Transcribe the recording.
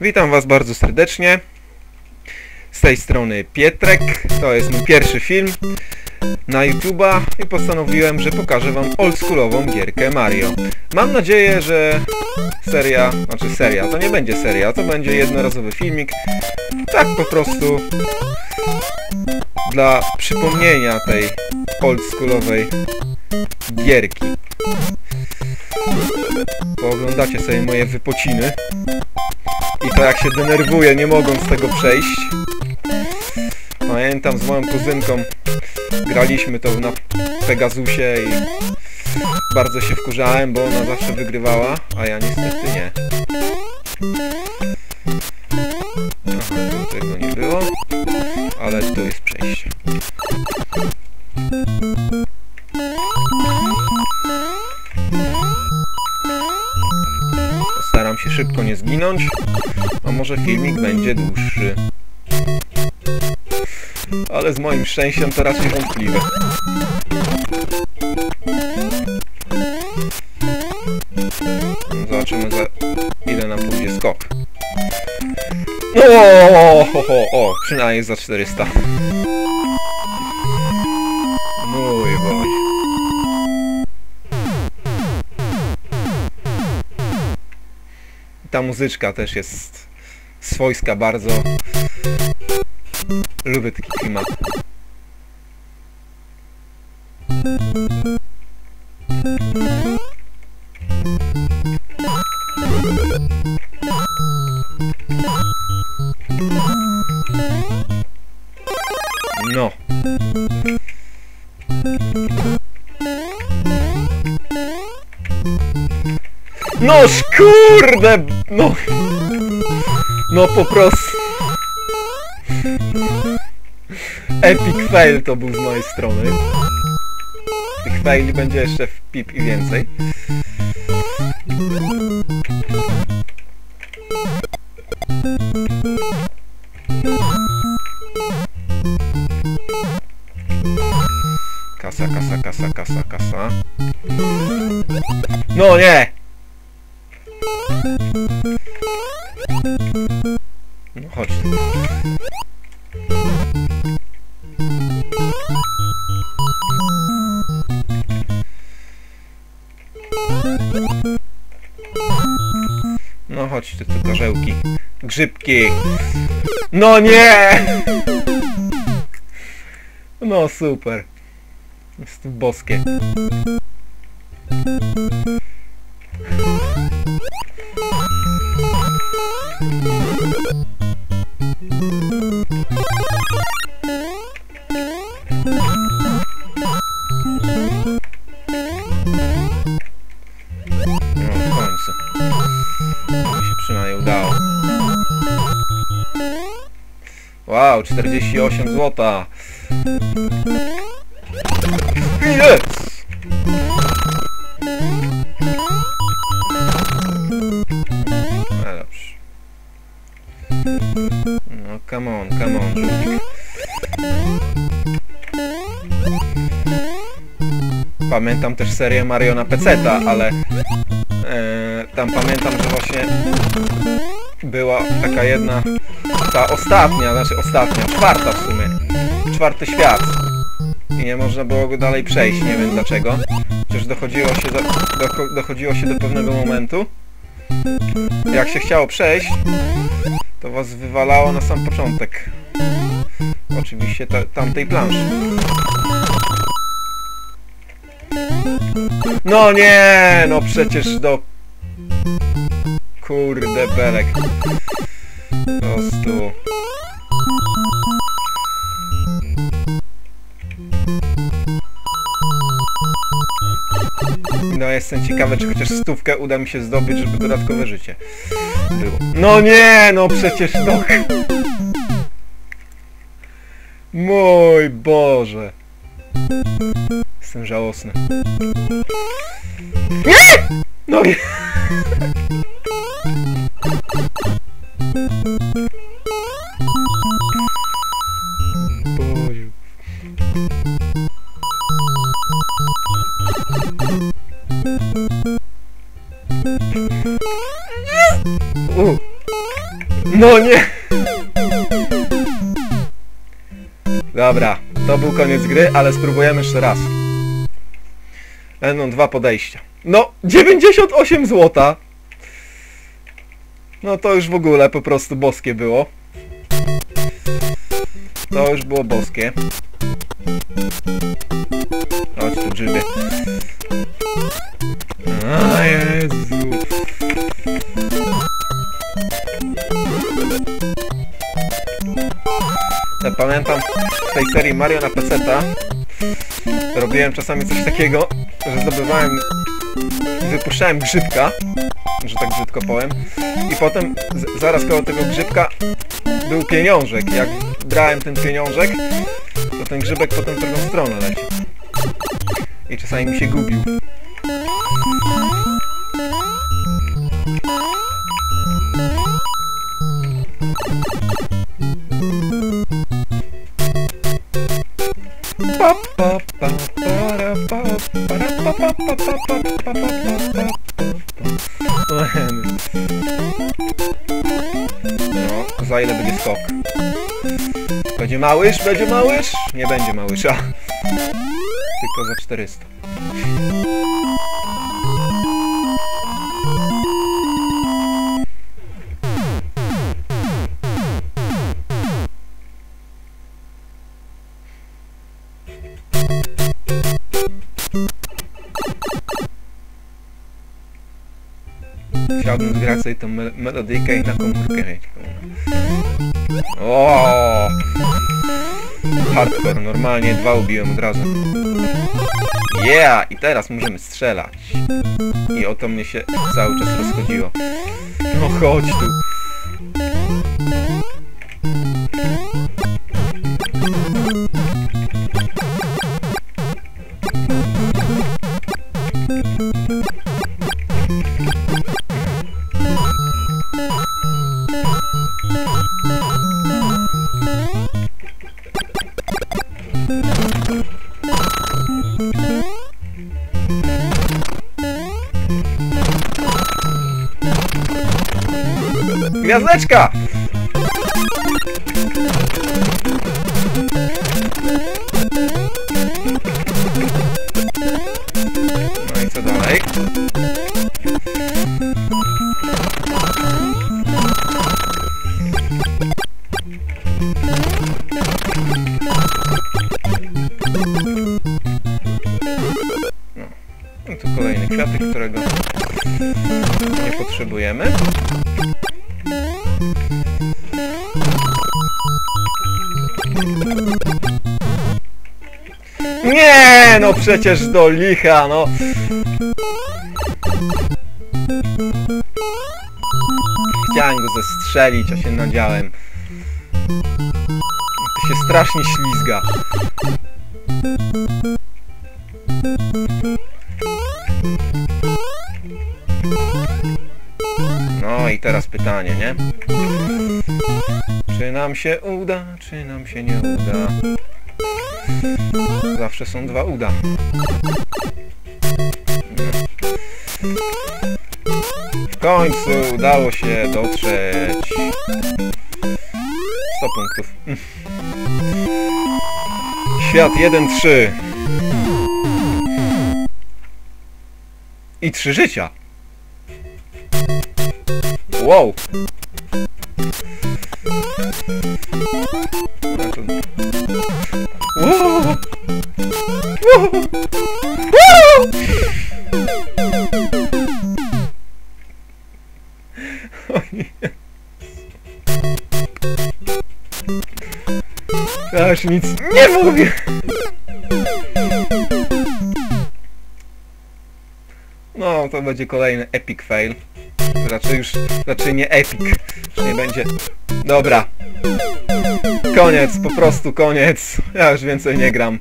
Witam Was bardzo serdecznie. Z tej strony Pietrek. To jest mój pierwszy film na YouTube'a i postanowiłem, że pokażę Wam oldschoolową gierkę Mario. Mam nadzieję, że seria, znaczy seria, to nie będzie seria, to będzie jednorazowy filmik. Tak po prostu dla przypomnienia tej oldschoolowej gierki. Pooglądacie sobie moje wypociny. I to jak się denerwuję, nie mogąc tego przejść. Pamiętam z moją kuzynką graliśmy to na Pegasusie i bardzo się wkurzałem, bo ona zawsze wygrywała, a ja niestety nie. Aha, tego nie było, ale tu jest przejście. Postaram się szybko nie zginąć, a może filmik będzie dłuższy. Ale z moim szczęściem to raczej wątpliwe. Zobaczymy za ile nam pójdzie skok. O, ho, ho, o, przynajmniej za 400. Mój boj. Ta muzyczka też jest swojska bardzo. Lubię taki klimat. No. No kurde! No. No po prostu. Epic fail to był z mojej strony. Tych faili będzie jeszcze w pip i więcej. Kasa, kasa, kasa, kasa, kasa. No nie! No chodź. No chodź tu karzełki. Grzybki. No nie! No super. Jest boskie. Wow, 48 złota. Jest! No come on, come on. Pamiętam też serię Mario na PC-ta, ale e, tam pamiętam, że właśnie była taka jedna, ta ostatnia, znaczy ostatnia, czwarta w sumie, czwarty świat. I nie można było go dalej przejść, nie wiem dlaczego. Chociaż dochodziło się do, do, dochodziło się do pewnego momentu. Jak się chciało przejść, to was wywalało na sam początek. Oczywiście ta, tamtej planszy. No nie, no przecież do... Kurde belek. Po prostu... No jestem ciekawy, czy chociaż stówkę uda mi się zdobyć, żeby dodatkowe życie było. No nie, no przecież to... Mój Boże. Jestem żałosny. Nie! No nie! Koniec gry, ale spróbujemy jeszcze raz. Będą dwa podejścia. No, 98 złota. No to już w ogóle po prostu boskie było. To już było boskie. Chodź tu grzyby. A Jezu. Ja pamiętam tej serii Mario na PC-ta robiłem czasami coś takiego, że zdobywałem wypuszczałem grzybka, że tak brzydko powiem i potem zaraz koło tego grzybka był pieniążek. Jak brałem ten pieniążek, to ten grzybek potem w drugą stronę leciał. I czasami mi się gubił. Małysz? Będzie małysz? Nie będzie małysza. Tylko za 400. Chciałbym zgrać sobie tą mel i na komórkę mieć. O! Hardcore, normalnie dwa ubiłem od razu. Yeah! I teraz możemy strzelać. I o to mnie się cały czas rozchodziło. No chodź tu. Gwiazdeczka! No i co dalej? No. I tu kolejny kwiatek, którego nie potrzebujemy. Nie, no przecież do licha, no. Chciałem go zestrzelić, a się nadziałem. To się strasznie ślizga. No i teraz pytanie, nie? Czy nam się uda, czy nam się nie uda? Zawsze są dwa uda. W końcu udało się dotrzeć. 100 punktów. Świat 1-3. I trzy życia. Wow. Nic nie mówię. No, to będzie kolejny epic fail. Raczej już, raczej nie epic. Już nie będzie. Dobra. Koniec, po prostu koniec. Ja już więcej nie gram.